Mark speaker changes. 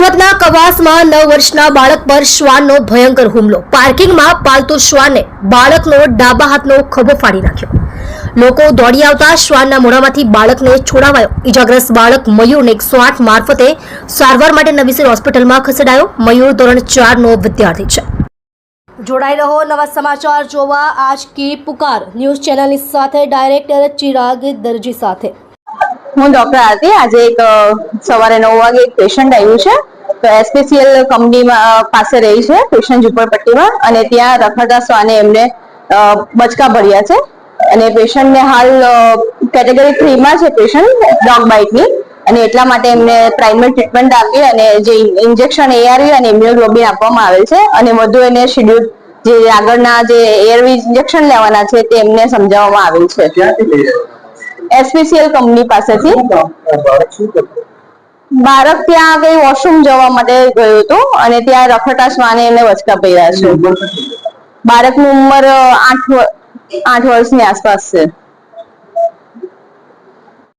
Speaker 1: સુરતના કવાસમાં નવ વર્ષના બાળક પર શ્વાનનો ભયંકર હુમલો. પાર્કિંગમાં પાલતુ શ્વાને બાળકનો ડાબા હાથનો ખભો ફાડી નાખ્યો. લોકો દોડી આવતા શ્વાનના મોઢામાંથી બાળકને છોડાવાયો. ઈજાગ્રસ્ત બાળક મયુરને એકસો આઠ મારફતે સારવાર માટે નવીસર હોસ્પિટલમાં ખસેડાયો. મયુર ધોરણ ચારનો વિદ્યાર્થી છે. જોડાઈ રહો, નવા સમાચાર જોવા. આજ કી પુકાર ન્યૂઝ ચેનલની સાથે ડાયરેક્ટર ચિરાગ દરજી સાથે.
Speaker 2: હું ડોક્ટર આરતી. આજે એક સવારે નવ વાગે એક પેશન્ટ આવ્યું છે. તો એસપીસીએલ કંપનીમાં પાસે રહી છે પેશન્ટ ઝુંપડપટ્ટીમાં. અને ત્યાં રખડતા શ્વાને એમને બચકા ભર્યા છે. અને પેશન્ટને હાલ કેટેગરી થ્રીમાં છે પેશન્ટ ડોગ બાઇટની અને એટલા માટે એમને પ્રાઇમરી ટ્રીટમેન્ટ આપી અને જે ઇન્જેક્શન એઆરવી અને ઇમ્યુનોગ્લોબિન આપવામાં આવેલ છે. અને વધુ એને શેડ્યુલ જે આગળના જે એઆરવી ઇન્જેક્શન લેવાના છે, તે એમને સમજાવવામાં આવેલ છે. એસપીસીએલ કંપની પાસેથી
Speaker 3: બાળક
Speaker 2: ત્યાં કઈ વોશરૂમ જવા માટે ગયું હતું અને ત્યાં રખડતા શ્વાને એને વચકા
Speaker 3: કેટલી છે?
Speaker 2: બાળકની ઉંમર આઠ આઠ વર્ષની આસપાસ છે